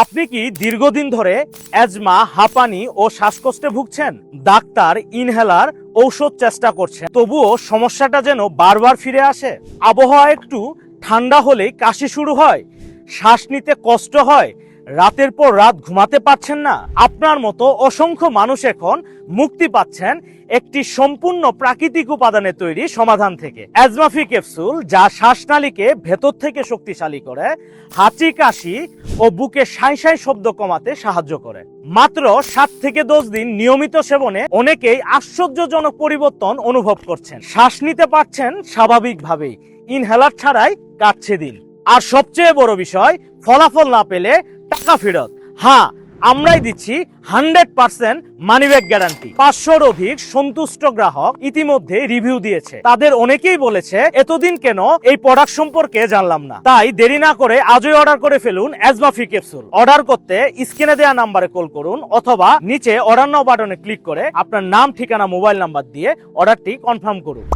আপনি কি দীর্ঘদিন ধরে অ্যাজমা হাঁপানি ও শ্বাসকষ্টে ভুগছেন? ডাক্তার, ইনহেলার ঔষধ চেষ্টা করছেন। তবুও সমস্যাটা যেন বারবার ফিরে আসে। আবহাওয়া একটু ঠান্ডা হলেই কাশি শুরু হয়, শ্বাস নিতে কষ্ট হয় রাতের পর রাত ঘুমাতে পারছেন না। আপনার মতো অসংখ্য মানুষ এখন মুক্তি পাচ্ছেন একটি সম্পূর্ণ প্রাকৃতিক উপাদানে তৈরি সমাধান থেকে। অ্যাজমাফি ক্যাপসুল, যা শ্বাসনালীকে ভেতর থেকে শক্তিশালী করে, হাঁচি, কাশি ও বুকে সাই সাই শব্দ কমাতে সাহায্য করে। মাত্র সাত থেকে দশ দিন নিয়মিত সেবনে অনেকেই আশ্চর্যজনক পরিবর্তন অনুভব করছেন। শ্বাস নিতে পারছেন স্বাভাবিকভাবেই। ইনহেলার ছাড়াই কাটছে দিন। আর সবচেয়ে বড় বিষয়, ফলাফল না পেলে টাকা ফেরত। হ্যাঁ আমরাই দিচ্ছি হান্ড্রেড পার্সেন্ট মানিব্যাগ গ্যারান্টি। পাঁচশোর অধিক সন্তুষ্ট গ্রাহক ইতিমধ্যে রিভিউ দিয়েছে। তাদের অনেকেই বলেছে, এতদিন কেন এই প্রোডাক্ট সম্পর্কে জানলাম না? তাই দেরি না করে আজই অর্ডার করে ফেলুন অ্যাজমাফি ক্যাপসুল অর্ডার করতে স্ক্রিনে দেওয়া নাম্বারে কল করুন অথবা নিচে অর্ডার নাও বাটনে ক্লিক করে আপনার নাম, ঠিকানা মোবাইল নাম্বার দিয়ে অর্ডারটি কনফার্ম করুন।